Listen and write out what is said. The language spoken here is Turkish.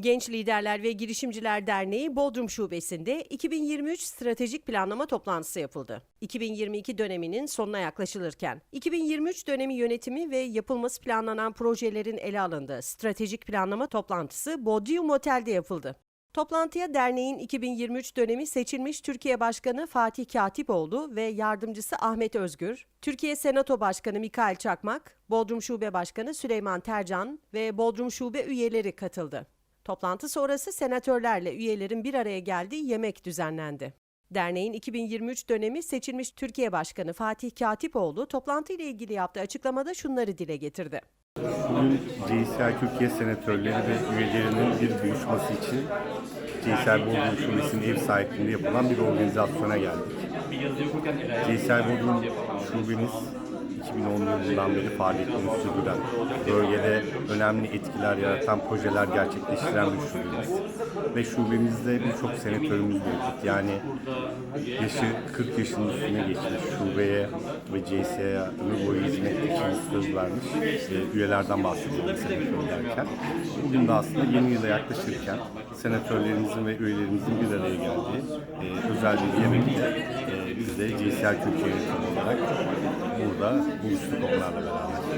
Genç Liderler ve Girişimciler Derneği Bodrum Şubesi'nde 2023 stratejik planlama toplantısı yapıldı. 2022 döneminin sonuna yaklaşılırken 2023 dönemi yönetimi ve yapılması planlanan projelerin ele alındığı stratejik planlama toplantısı Bodrum Otel'de yapıldı. Toplantıya derneğin 2023 dönemi seçilmiş Türkiye Başkanı Fatih Katipoğlu ve yardımcısı Ahmet Özgür, Türkiye Senato Başkanı Mikail Çakmak, Bodrum Şube Başkanı Süleyman Tercan ve Bodrum Şube üyeleri katıldı. Toplantı sonrası senatörlerle üyelerin bir araya geldiği yemek düzenlendi. Derneğin 2023 dönemi seçilmiş Türkiye Başkanı Fatih Katipoğlu toplantıyla ilgili yaptığı açıklamada şunları dile getirdi. CSR Türkiye senatörleri ve üyelerinin bir buluşması için CSR Bodrum Şubesi'nin ev sahipliğinde yapılan bir organizasyona geldik. CSR Bodrum Şubemiz 2010 yılından beri faaliyetini sürdüren, bölgede önemli etkiler yaratan projeler gerçekleştiren bir şubemiz. Ve şubemizde birçok senatörümüz mevcut. Yani yaşı 40 yaşının üstüne geçmiş şubeye ve CSA'ya ömür boyu hizmet için söz vermiş e, üyelerden bahsediyorum senatör derken. Bugün de aslında yeni yıla yaklaşırken senatörlerimizin ve üyelerimizin bir araya geldiği e, özel bir yemekte e, biz de CSR Türkiye olarak burada buluştuk onlarla beraber.